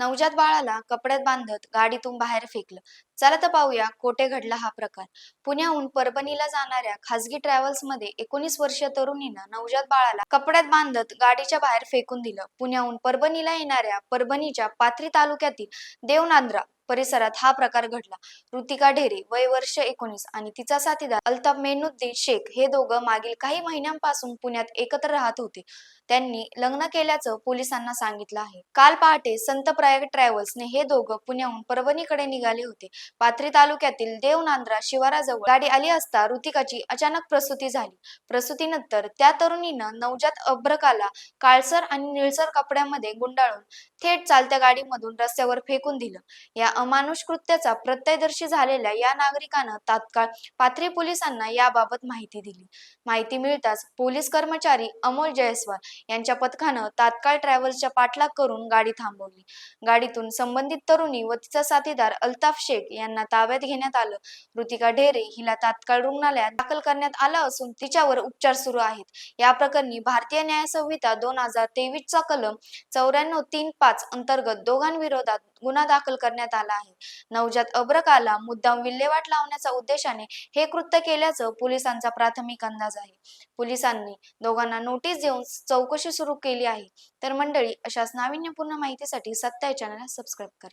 नवजात बाळाला कपड्यात बांधत गाडीतून बाहेर फेकलं. चला तर पाहूया कोठे घडला हा प्रकार. पुण्याहून परभणीला जाणाऱ्या खासगी ट्रॅव्हल्समध्ये एकोणीस वर्षीय तरुणीनं नवजात बाळाला कपड्यात बांधत गाडीच्या बाहेर फेकून दिलं. पुण्याहून परभणीला येणाऱ्या परभणीच्या पाथरी तालुक्यातील देवनांद्रा परिसरात हा प्रकार घडला. ऋतिका ढेरे वय वर्ष एकोणीस आणि तिचा साथीदार अल्ताफ मेनुद्दीन शेख हे दोघं मागील काही महिन्यांपासून पुण्यात एकत्र राहत होते. त्यांनी लग्न केल्याचं पोलिसांना सांगितलं आहे. काल पहाटे संत प्रयाग ट्रॅव्हल्सने हे दोघं पुण्याहून परभणीकडे निघाले होते. पाथरी तालुक्यातील देवनांद्रा शिवाराजवळ गाडी आली असता ऋतिकाची अचानक प्रसूती झाली. प्रसूतीनंतर त्या तरुणीनं नवजात अभ्रकाला काळसर आणि निळसर कपड्यामध्ये गुंडाळून थेट चालत्या गाडीमधून रस्त्यावर फेकून दिलं. या अमानुष कृत्याचा प्रत्ययदर्शी झालेल्या या नागरिकानं तात्काळ पाथरी पोलिसांना याबाबत माहिती दिली. माहिती मिळताच पोलीस कर्मचारी अमोल जयस्वाल यांच्या पथकानं तात्काळ ट्रॅव्हल्सच्या पाठलाग करून गाडी थांबवली. गाडीतून संबंधित तरुणी व तिचा साथीदार अल्ताफ शेख यांना ताब्यात घेण्यात आलं. ऋतिका ढेरे हिला तात्काळ रुग्णालयात दाखल करण्यात आलं असून तिच्यावर उपचार सुरू आहेत. या प्रकरणी भारतीय न्याय संहिता दोन हजार तेवीस चा कलम चौऱ्याण्णव तीन पाच अंतर्गत दोघांविरोधात गुन्हा दाखल करण्यात आला. आहे. नवजात अब्रकाला मुद्दाम विल्हेवाट लावण्याच्या उद्देशाने हे कृत्य केल्याचं पोलिसांचा प्राथमिक अंदाज आहे. पोलिसांनी दोघांना नोटीस देऊन चौकशी सुरू केली आहे. तर मंडळी अशाच नाविन्यपूर्ण माहितीसाठी सत्ताय चॅनलला सबस्क्राईब करा.